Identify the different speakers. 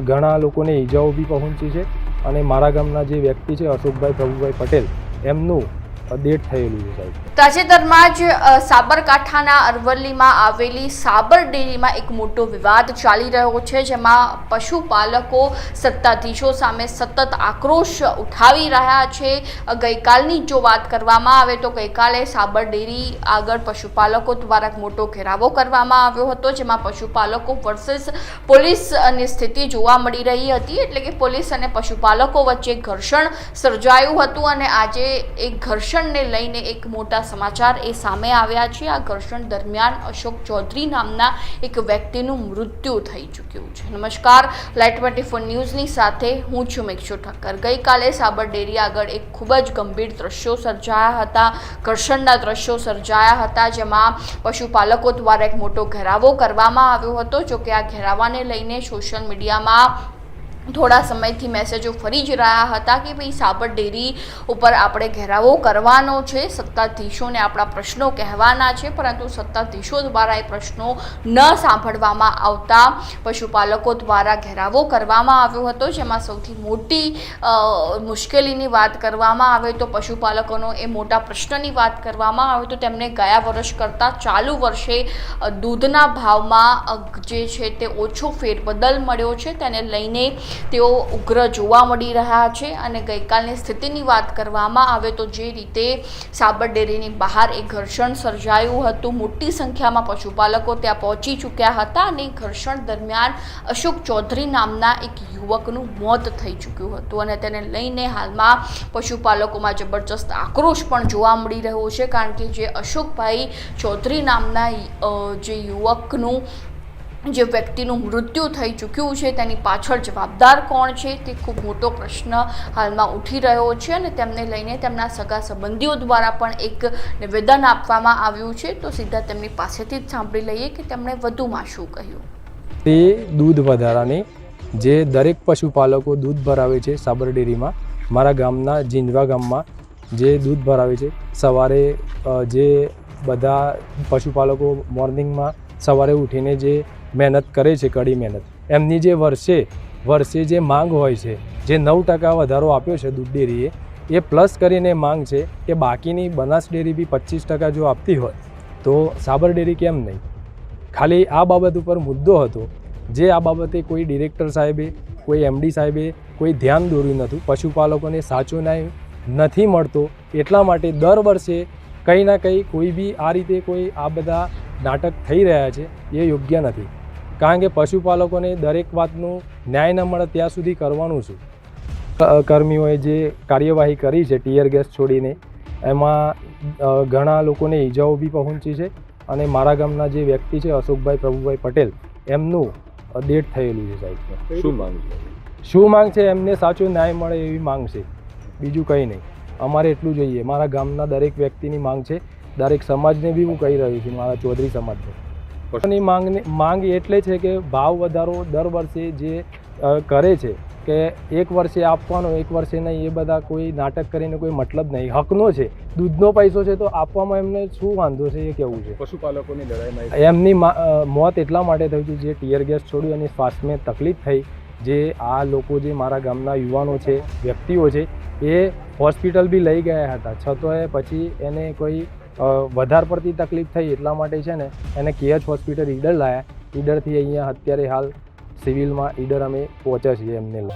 Speaker 1: ઘણા લોકોને ઈજાઓ બી પહોંચી છે. અને મારા ગામના જે વ્યક્તિ છે, અશોકભાઈ પ્રભુભાઈ પટેલ, એમનું ડેટ થયેલું છે સાહેબ.
Speaker 2: તાજેતરમાં જ સાબરકાંઠાના અરવલ્લીમાં આવેલી સાબર ડેરીમાં એક મોટો વિવાદ ચાલી રહ્યો છે, જેમાં પશુપાલકો, સત્તાધીશો સામે સતત આક્રોશ ઉઠાવી રહ્યા છે. ગઈકાલની જો વાત કરવામાં આવે તો ગઈકાલે સાબર ડેરી આગળ પશુપાલકો દ્વારા મોટો ઘેરાવો કરવામાં આવ્યો હતો, જેમાં પશુપાલકો વર્સેસ પોલીસની સ્થિતિ જોવા મળી રહી હતી, એટલે કે પોલીસ અને પશુપાલકો વચ્ચે ઘર્ષણ સર્જાયું હતું અને આજે એક ઘર્ષણને લઈને એક મોટા સમાચાર એ સામે આવ્યા છે. આ ઘર્ષણ દરમિયાન અશોક ચૌધરી નામના એક વ્યક્તિનું મૃત્યુ થઈ ચૂક્યું છે. નમસ્કાર, લાઇટ ટ્વેન્ટી ફોર ન્યૂઝની સાથે હું છું મેક્ષુ ઠક્કર ગઈકાલે સાબર ડેરી આગળ એક ખૂબ જ ગંભીર દ્રશ્યો સર્જાયા હતા. ઘર્ષણના દ્રશ્યો સર્જાયા હતા જેમાં પશુપાલકો દ્વારા એક મોટો ઘેરાવો કરવામાં આવ્યો હતો. જોકે આ ઘેરાવાને લઈને સોશિયલ મીડિયામાં થોડા સમયથી મેસેજો ફરી જ રહ્યા હતા કે ભાઈ સાબર ડેરી ઉપર આપણે ઘેરાવો કરવાનો છે. સત્તાધીશોને આપણા પ્રશ્નો કહેવાના છે, પરંતુ સત્તાધીશો દ્વારા એ પ્રશ્નો ન સાંભળવામાં આવતા પશુપાલકો દ્વારા ઘેરાવો કરવામાં આવ્યો હતો, જેમાં સૌથી મોટી મુશ્કેલીની વાત કરવામાં આવે તો પશુપાલકોનો એ મોટા પ્રશ્નની વાત કરવામાં આવે તો તેમને ગયા વર્ષ કરતાં ચાલુ વર્ષે દૂધના ભાવમાં જે છે તે ઓછો ફેરબદલ મળ્યો છે. તેને લઈને તેઓ ઉગ્ર જોવા મળી રહ્યા છે અને ગઈકાલની સ્થિતિની વાત કરવામાં આવે તો જે રીતે સાબર ડેરીની બહાર એક ઘર્ષણ સર્જાયું હતું. મોટી સંખ્યામાં પશુપાલકો ત્યાં પહોંચી ચૂક્યા હતા અને ઘર્ષણ દરમિયાન અશોક ચૌધરી નામના એક યુવકનું મોત થઈ ચૂક્યું હતું અને તેને લઈને હાલમાં પશુપાલકોમાં જબરજસ્ત આક્રોશ પણ જોવા મળી રહ્યો છે. કારણ કે જે અશોકભાઈ ચૌધરી નામના જે યુવકનું જે વ્યક્તિનું મૃત્યુ થઈ ચૂક્યું છે, તેની પાછળ જવાબદાર કોણ છે, તે ખૂબ મોટો પ્રશ્ન હાલમાં ઉઠી રહ્યો છે અને તેમને લઈને તેમના સગા સંબંધીઓ દ્વારા પણ એક નિવેદન આપવામાં આવ્યું છે. તો સીધા તેમની પાસેથી જ સાંભળી લઈએ કે તેમણે વધુમાં શું કહ્યું.
Speaker 1: તે દૂધ વધારાની, જે દરેક પશુપાલકો દૂધ ભરાવે છે સાબર ડેરીમાં મારા ગામના જીંજવા ગામમાં જે દૂધ ભરાવે છે. સવારે જે બધા પશુપાલકો મોર્નિંગમાં સવારે ઉઠીને જે મહેનત કરે છે, કડી મહેનત, એમની જે વર્ષે વર્ષે જે માંગ હોય છે, જે નવ ટકા વધારો આપ્યો છે દૂધ ડેરીએ, એ પ્લસ કરીને માંગ છે કે બાકીની બનાસ ડેરી બી પચીસ ટકા જો આપતી હોય, તો સાબર ડેરી કેમ નહીં? ખાલી આ બાબત ઉપર મુદ્દો હતો, જે આ બાબતે કોઈ ડિરેક્ટર સાહેબે, કોઈ એમડી સાહેબે કોઈ ધ્યાન દોર્યું નહોતું, પશુપાલકોને સાચો ન્યાય નથી મળતો, એટલા માટે દર વર્ષે કંઈ ના કંઈ કોઈ બી આ રીતે કોઈ આ બધા નાટક થઈ રહ્યા છે એ યોગ્ય નથી. કારણ કે પશુપાલકોને દરેક વાતનું ન્યાય ન મળે ત્યાં સુધી કરવાનું છે કર્મીઓએ જે કાર્યવાહી કરી છે ટીયર ગેસ છોડીને એમાં ઘણા લોકોને ઈજાઓ બી પહોંચી છે અને મારા ગામના જે વ્યક્તિ છે અશોકભાઈ પ્રભુભાઈ પટેલ એમનું ડેટ થયેલું છે સાહેબ.
Speaker 3: શું માંગ છે?
Speaker 1: શું માંગ છે? એમને સાચો ન્યાય મળે એવી માંગ છે. બીજું કંઈ નહીં. અમારે એટલું જોઈએ. મારા ગામના દરેક વ્યક્તિની માંગ છે દરેક સમાજને બી હું કહી રહ્યો છું મારા ચૌધરી સમાજને પશુની માંગને માંગ એટલે છે કે ભાવ વધારો દર વર્ષે જે કરે છે કે એક વર્ષે આપવાનો એક વર્ષે નહીં એ બધા કોઈ નાટક કરીને કોઈ મતલબ નહીં. હકનો છે. દૂધનો પૈસો છે તો આપવામાં એમને શું વાંધો છે એ કેવું છે?
Speaker 3: પશુપાલકોની લડાઈમાં
Speaker 1: એમની મોત એટલા માટે થયું છે જે ટીયર ગેસ છોડ્યું અને શ્વાસને તકલીફ થઈ. જે આ લોકો જે મારા ગામના યુવાનો છે વ્યક્તિઓ છે એ હોસ્પિટલ બી લઈ ગયા હતા. છતાંય પછી એને કોઈ વધારે પડતી તકલીફ થઈ એટલા માટે છે ને એને કેએચ હોસ્પિટલ ઈડર લાયા. ઈડરથી અહીંયા અત્યારે હાલ સિવિલમાં ઈડર અમે પહોંચ્યા છીએ એમને